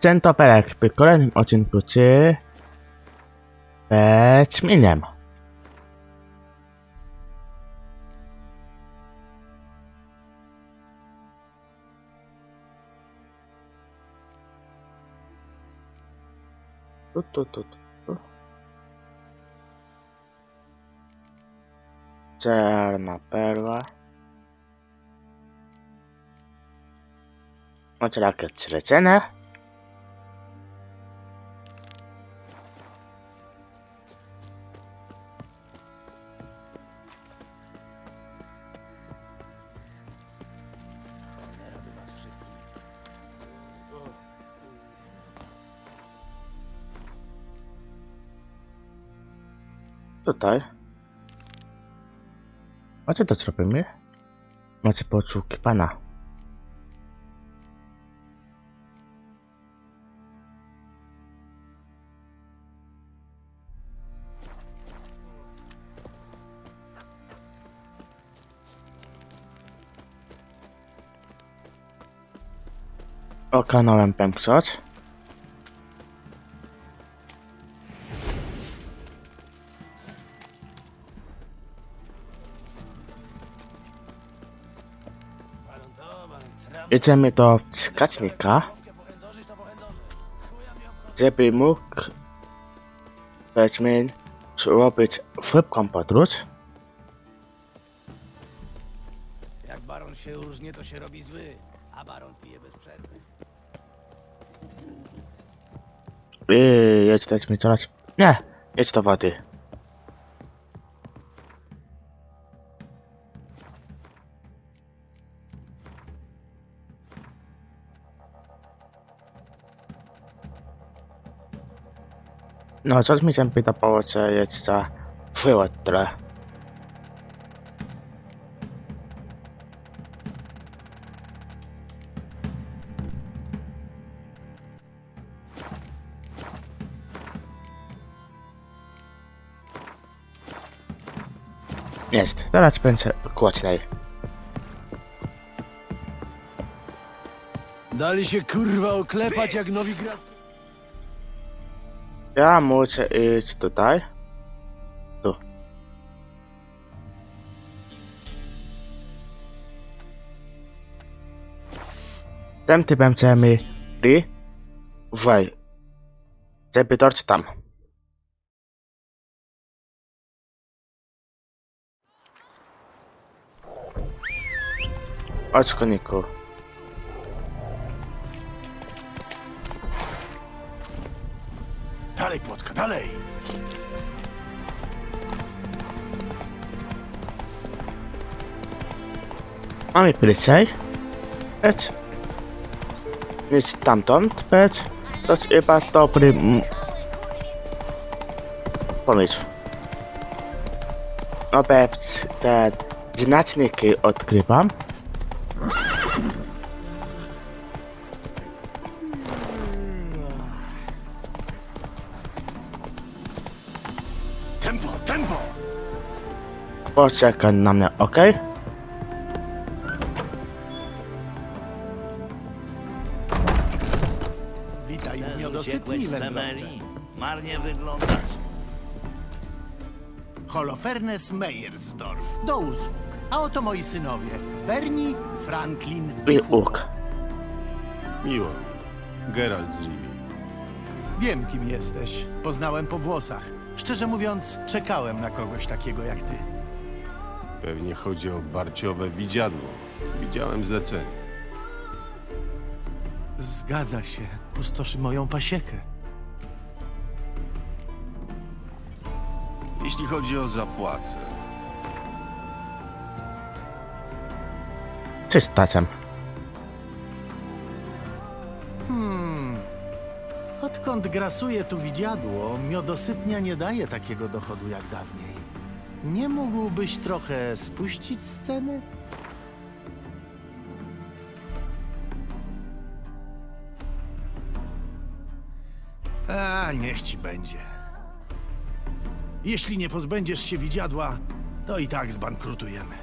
Centopelek w kolejnym odcinku czy... Wiedźminem. Tu, tu, tu, tu. Czarna perła. Macie rakiet Tutaj. Macie to co robimy? Macie poczuki pana. O kanałem pękczać. Jedziemy do wskaźnika, żeby mógł Wiedźmin zrobić szybką podróż. Jak baron się różnie, to się robi zły, a baron pije bez przerwy. I dać mi coraz... Nie, jedź do wody. No, się wydawało, że jest za wyłączone. Jest, teraz będzie głośniej. Dali się kurwa oklepać jak nowi gra... Ja muszę iść tutaj. Tu. Tym typem chcemy i wej. Żeby dotrzeć tam. Chodź koniku. Dalej, płotka, dalej! Mamy prycej. Pec. Jest stamtąd, pec. To jest chyba dobry pomysł. No pec, te znaczniki odkrywam. Poczekaj na mnie, okej? Witaj w miodosytni, wędrowcze. Marnie wyglądasz. Holofernes Meyersdorf. Do usług. A oto moi synowie. Bernie, Franklin I łuk. Miło. Geralt z Rivii. Wiem, kim jesteś. Poznałem po włosach. Szczerze mówiąc, czekałem na kogoś takiego jak ty. Pewnie chodzi o barciowe widziadło. Widziałem zlecenie. Zgadza się. Pustoszy moją pasiekę. Jeśli chodzi o zapłatę, Czy stacem? Odkąd grasuje tu widziadło, miodosytnia nie daje takiego dochodu jak dawniej. Nie mógłbyś trochę spuścić sceny? A, niech ci będzie. Jeśli nie pozbędziesz się widziadła, to i tak zbankrutujemy.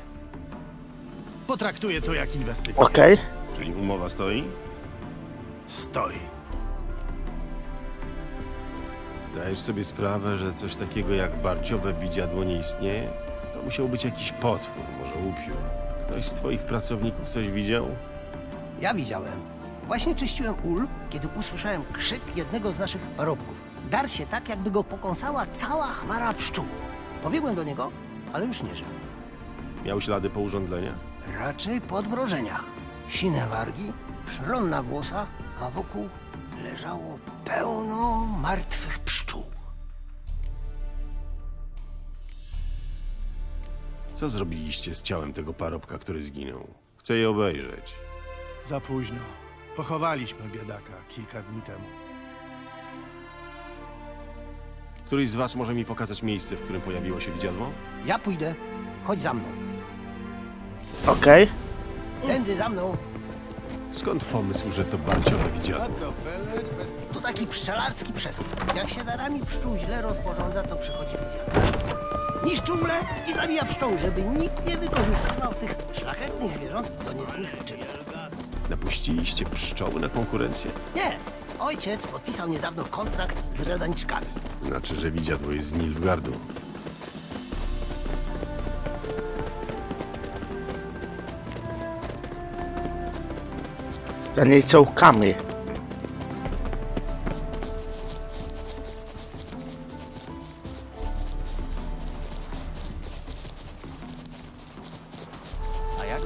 Potraktuję to jak inwestycję. Okej. czyli umowa stoi? Stoi. Zdajesz sobie sprawę, że coś takiego jak barciowe widziadło nie istnieje? To musiał być jakiś potwór, może upiór. Ktoś z twoich pracowników coś widział? Ja widziałem. Właśnie czyściłem ul, kiedy usłyszałem krzyk jednego z naszych parobków. Dar się tak, jakby go pokąsała cała chmara pszczół. Pobiegłem do niego, ale już nie żył. Miał ślady po urządzeniach? Raczej po odmrożeniach. Sine wargi, szron na włosach, a wokół leżało pełno martwych Co zrobiliście z ciałem tego parobka, który zginął? Chcę je obejrzeć. Za późno. Pochowaliśmy biedaka kilka dni temu. Któryś z was może mi pokazać miejsce, w którym pojawiło się widziadło? Ja pójdę. Chodź za mną. Okej. Tędy za mną. Skąd pomysł, że to barciowe widziadło? To taki pszczelarski przesąd. Jak się darami pszczół źle rozporządza, to przychodzi widziadło. Niszczy ule i zabija pszczół, żeby nikt nie wykorzystywał tych szlachetnych zwierząt do niecnych czynów. Napuściliście pszczoły na konkurencję? Nie, ojciec podpisał niedawno kontrakt z redaniczkami. Znaczy, że widziadło jest z Nilfgardu. Za niej są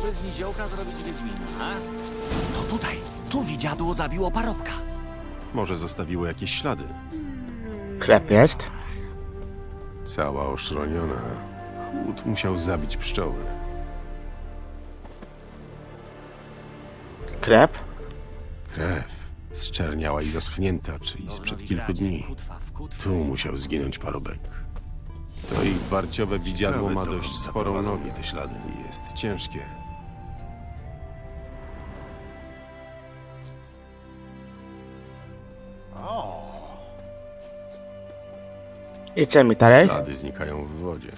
jakby z niziołka zrobić Wiedźmina, a? To tutaj, tu widziadło zabiło parobka. Może zostawiło jakieś ślady. Klep jest. Cała oszroniona. Chłód musiał zabić pszczoły. Klep. Krew zczerniała i zaschnięta, czyli sprzed kilku dni. Tu musiał zginąć parobek. To ich barciowe widziadło ma dość sporą nogę. te ślady. Jest ciężkie. Idziemy dalej. Ślady znikają w wodzie.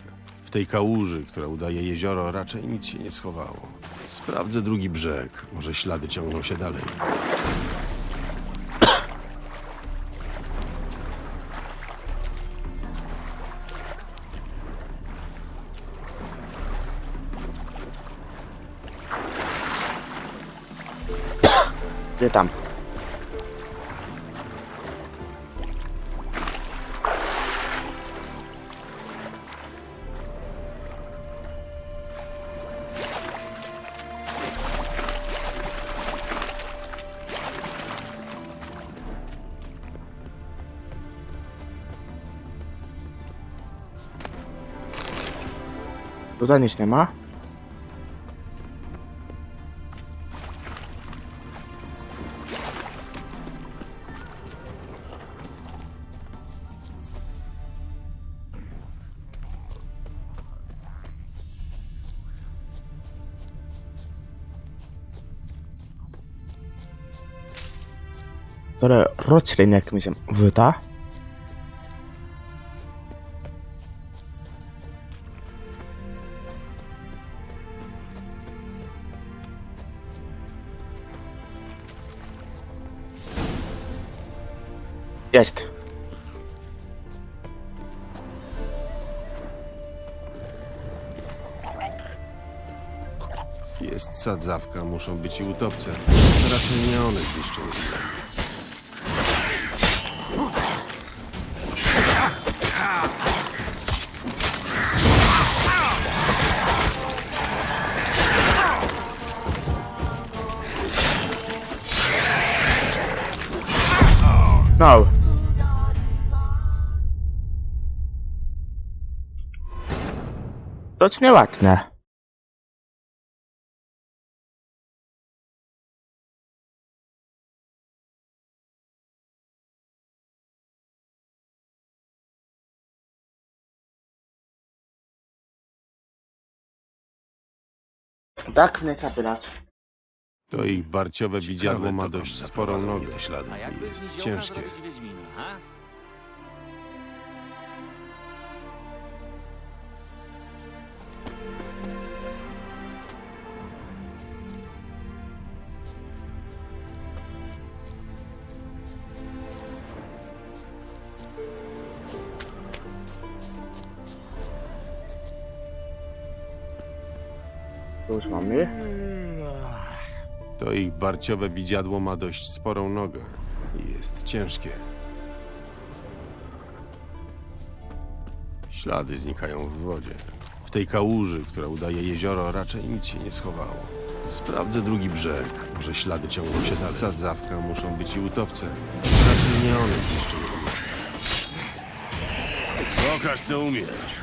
W tej kałuży, która udaje jezioro, raczej nic się nie schowało. Sprawdzę drugi brzeg. Może ślady ciągną się dalej. Gdzie tam? 冗談にしてまそれ、プロチレネクミシム、ブータ Jest. Jest sadzawka, muszą być i utopce. Raczej nie one zniszczą wilę. No. Dość nieładne. Tak mnie zabierać. To ich barciowe widziadło ma dość sporą nogę. Jest ciężkie. Tu już mamy. To ich barciowe widziadło ma dość sporą nogę i jest ciężkie. Ślady znikają w wodzie. W tej kałuży, która udaje jezioro, raczej nic się nie schowało. Sprawdzę drugi brzeg. Może ślady ciągną się za sadzawka, muszą być i utowce. Raczej nie one zniszczyły. Pokaż, co umiesz.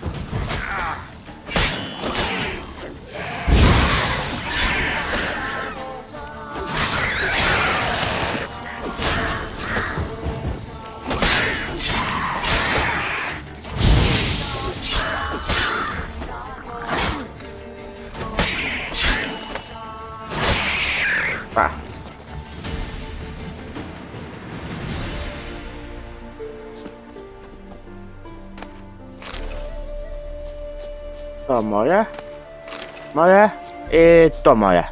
To moje. Moje. I to moje.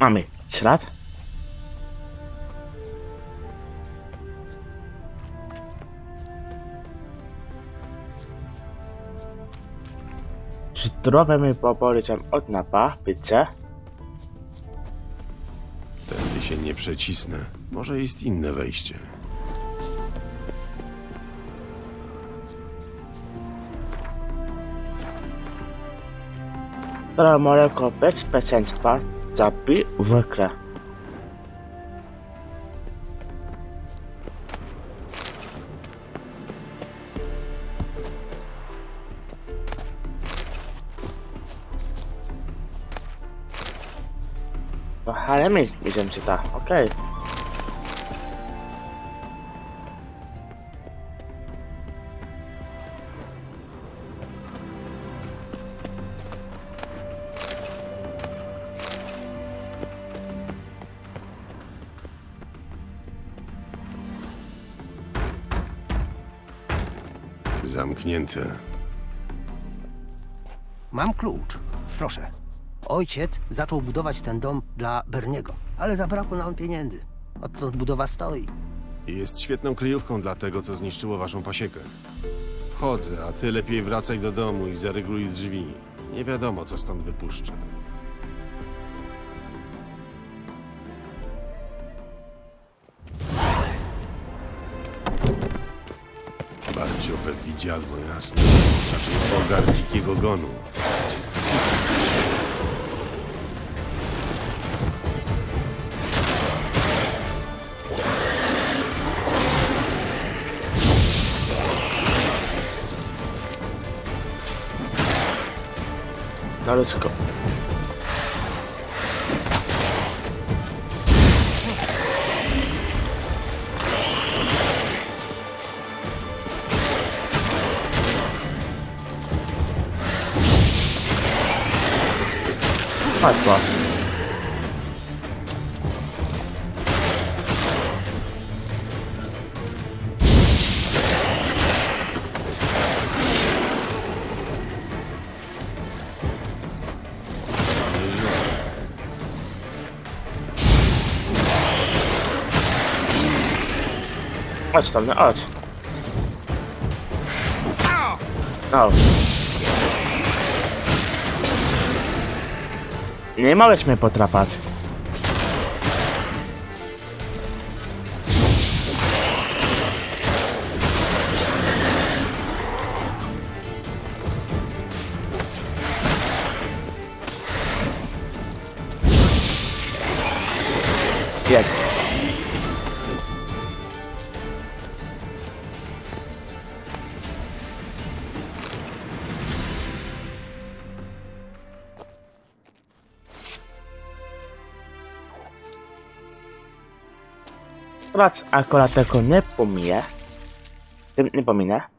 Mamy ślad. Zdrowe mi popolicam od napa, pizzę. Się nie przecisnę. Może jest inne wejście. Mojego bezpieczeństwa zapij w grę. Ale mi idziemy czyta, okej. Zamknięte. Mam klucz. Proszę. Ojciec zaczął budować ten dom dla Berniego, ale zabrakło nam pieniędzy. Odtąd budowa stoi. Jest świetną kryjówką dla tego, co zniszczyło waszą pasiekę. Wchodzę, a ty lepiej wracaj do domu i zarygluj drzwi. Nie wiadomo, co stąd wypuszczę. Barciowe widziadło jasne. Raczej pogar dzikiego gonu. No let's go. Padła. Chodź tam, no chodź. O. Nie możesz mnie potrapać. Teraz akurat tego nie pomiję. Tym nie pominę.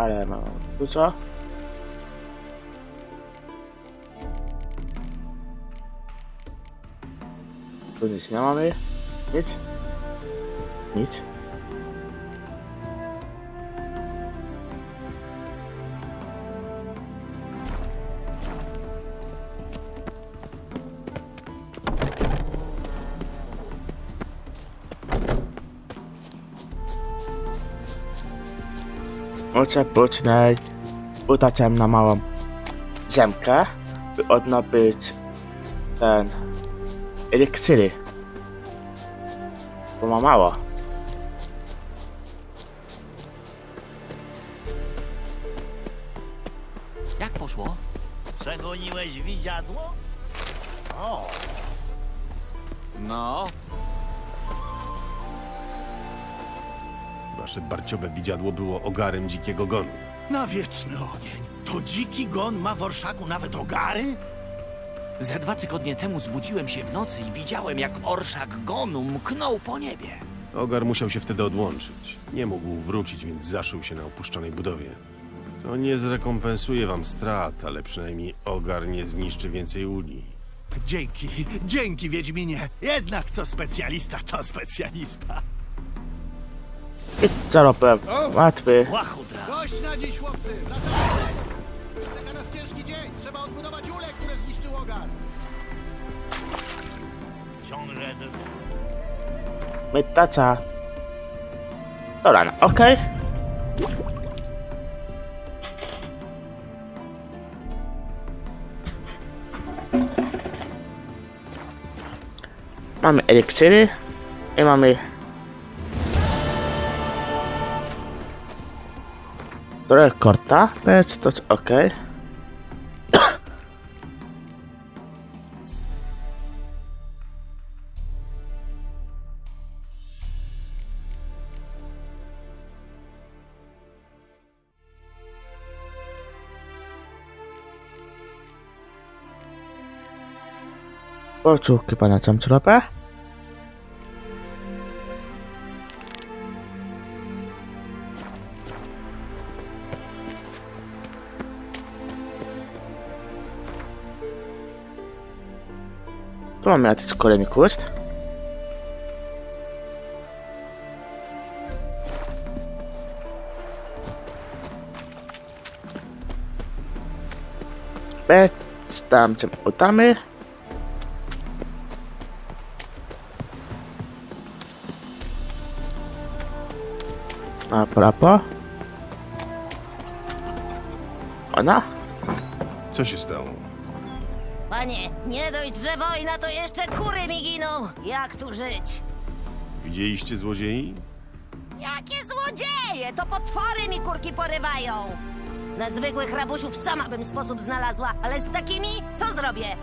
Ale mam dużo. Tu nic nie mamy. Nic. Nic. Muszę później udać się na małą ziemkę, by odnowić ten eliksiry. Bo ma mało. Jak poszło? Przegoniłeś widziadło? No, Wasze barciowe widziadło było ogarem dzikiego gonu. Na wieczny ogień. To dziki gon ma w orszaku nawet ogary? Ze dwa tygodnie temu zbudziłem się w nocy i widziałem, jak orszak gonu mknął po niebie. Ogar musiał się wtedy odłączyć. Nie mógł wrócić, więc zaszył się na opuszczonej budowie. To nie zrekompensuje wam strat, ale przynajmniej ogar nie zniszczy więcej uli. Dzięki, dzięki Wiedźminie. Jednak co specjalista, to specjalista. I robię? Łatwy. Łachudra! Dość na dziś, chłopcy! Wracamy! Czeka nas ciężki dzień. Trzeba odbudować ule, które zniszczył ogar. Mytaca. Dobra, no, okej. Mamy eliksiry i mamy trochę korta, więc to jest okej. Poczułki pana Camczropę. Mamy jakiś kolejny quest. Bez tam czym udamy. A propos. Ona? Co się stało? Panie, nie dość, że wojna, to jeszcze kury mi giną. Jak tu żyć? Widzieliście złodziei? Jakie złodzieje! To potwory mi kurki porywają. Na zwykłych rabusiów sama bym sposób znalazła, ale z takimi co zrobię?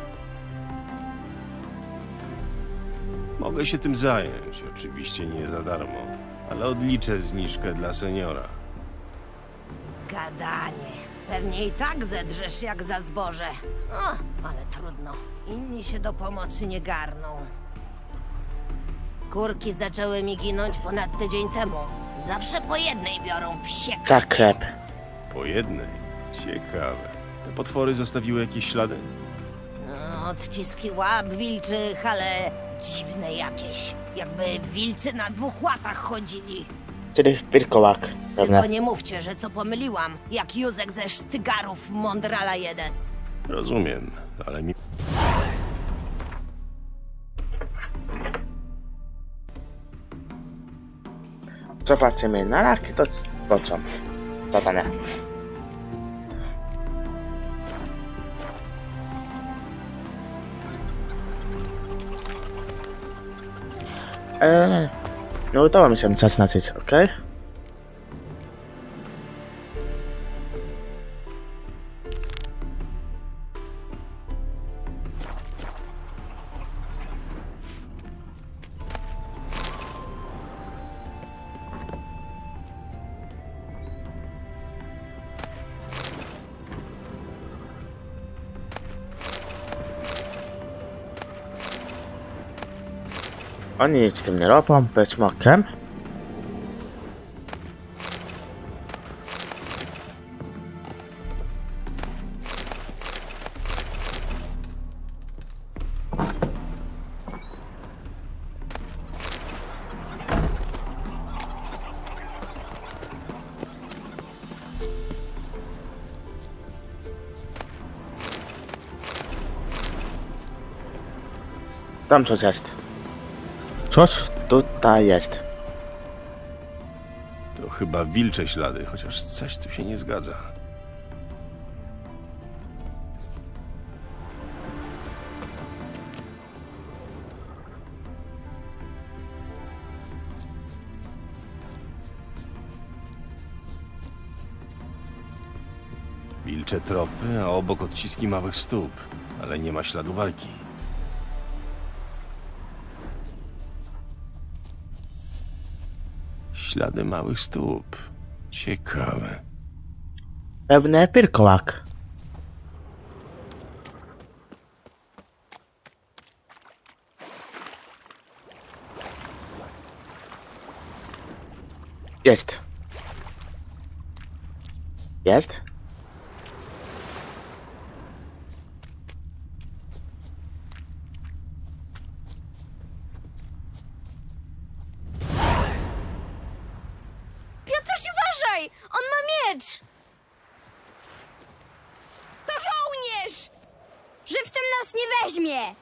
Mogę się tym zająć, oczywiście nie za darmo, ale odliczę zniżkę dla seniora. Gadanie. Pewnie i tak zedrzesz jak za zboże. O, ale trudno. Inni się do pomocy nie garną. Kurki zaczęły mi ginąć ponad tydzień temu. Zawsze po jednej biorą psie Zakrep. Po jednej. Ciekawe. Te potwory zostawiły jakieś ślady? No, Odciski łap wilczych, ale dziwne jakieś. Jakby wilcy na dwóch łapach chodzili. Wilkołak. To Pewnie. nie mówcie, że co pomyliłam, jak Józek ze Sztygarów Mondrala 1. Rozumiem, ale mi... Zobaczymy na raki, to po co? Zadania. Eee, no udało mi się zaznaczyć, okej? Ani nic tym nie robią, być makiem. Tam coś jest. Coś tutaj jest. To chyba wilcze ślady, chociaż coś tu się nie zgadza. Wilcze tropy, a obok odciski małych stóp, ale nie ma śladu walki. Ślady małych stóp. Ciekawe. Pewne pirkołak. Jest. Jest? Piotruś, uważaj! On ma miecz! To żołnierz! Żywcem nas nie weźmie!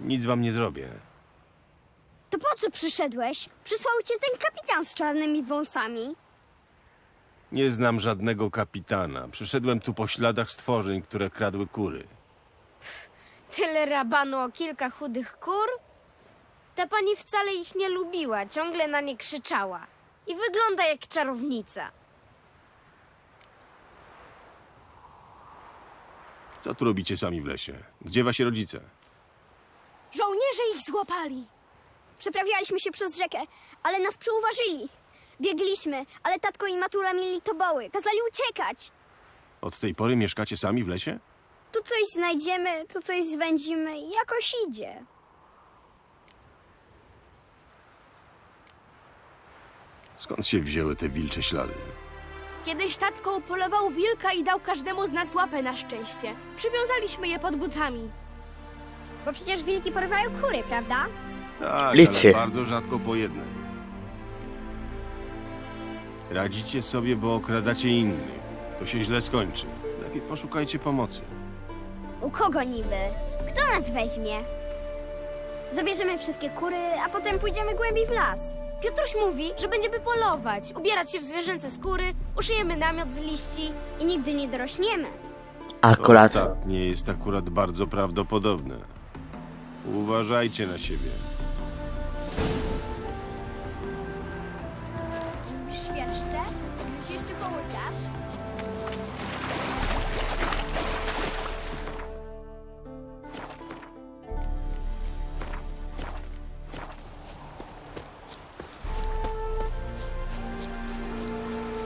Nic wam nie zrobię. To po co przyszedłeś? Przysłał cię ten kapitan z czarnymi wąsami. Nie znam żadnego kapitana. Przyszedłem tu po śladach stworzeń, które kradły kury. Tyle rabanu o kilka chudych kur? Ta pani wcale ich nie lubiła, ciągle na nie krzyczała. I wygląda jak czarownica. Co tu robicie sami w lesie? Gdzie wasi rodzice? Żołnierze ich złapali. Przeprawialiśmy się przez rzekę, ale nas przyuważyli. Biegliśmy, ale tatko i matura mieli toboły. Kazali uciekać. Od tej pory mieszkacie sami w lesie? Tu coś znajdziemy, tu coś zwędzimy i jakoś idzie. Skąd się wzięły te wilcze ślady? Kiedyś tatko upolował wilka i dał każdemu z nas łapę na szczęście. Przywiązaliśmy je pod butami. Bo przecież wilki porywają kury, prawda? Tak, ale bardzo rzadko po jednej. Radzicie sobie, bo okradacie innych. To się źle skończy. Lepiej poszukajcie pomocy. U kogo niby? Kto nas weźmie? Zabierzemy wszystkie kury, a potem pójdziemy głębiej w las. Piotruś mówi, że będziemy polować, ubierać się w zwierzęce skóry, uszyjemy namiot z liści. I nigdy nie dorośniemy. To Akurat. ostatnie jest akurat bardzo prawdopodobne. Uważajcie na siebie.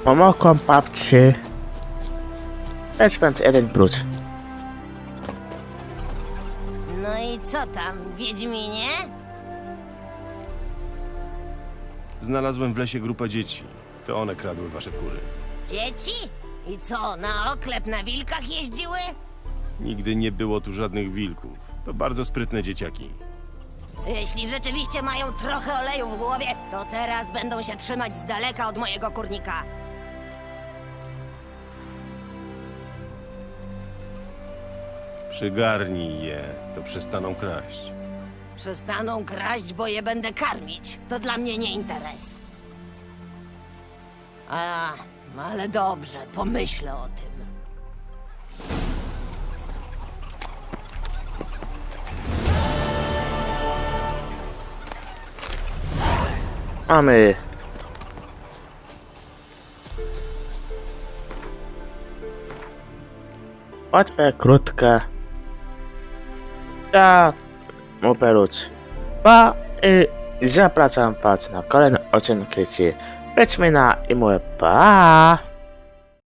Pomogłam babci. Weźmy jeden bruć. No i co tam, Wiedźminie? Znalazłem w lesie grupę dzieci. To one kradły wasze kury. Dzieci? I co, na oklep na wilkach jeździły? Nigdy nie było tu żadnych wilków. To bardzo sprytne dzieciaki. Jeśli rzeczywiście mają trochę oleju w głowie, to teraz będą się trzymać z daleka od mojego kurnika. Przygarnij je, to przestaną kraść. Przestaną kraść, bo je będę karmić. To dla mnie nie interes. A, ale dobrze, pomyślę o tym. Mamy. Łatwe, krótkie. Ja mówię ludź. Pa i zapraszam was na kolejne odcinki z Wiedźmina i mówię pa.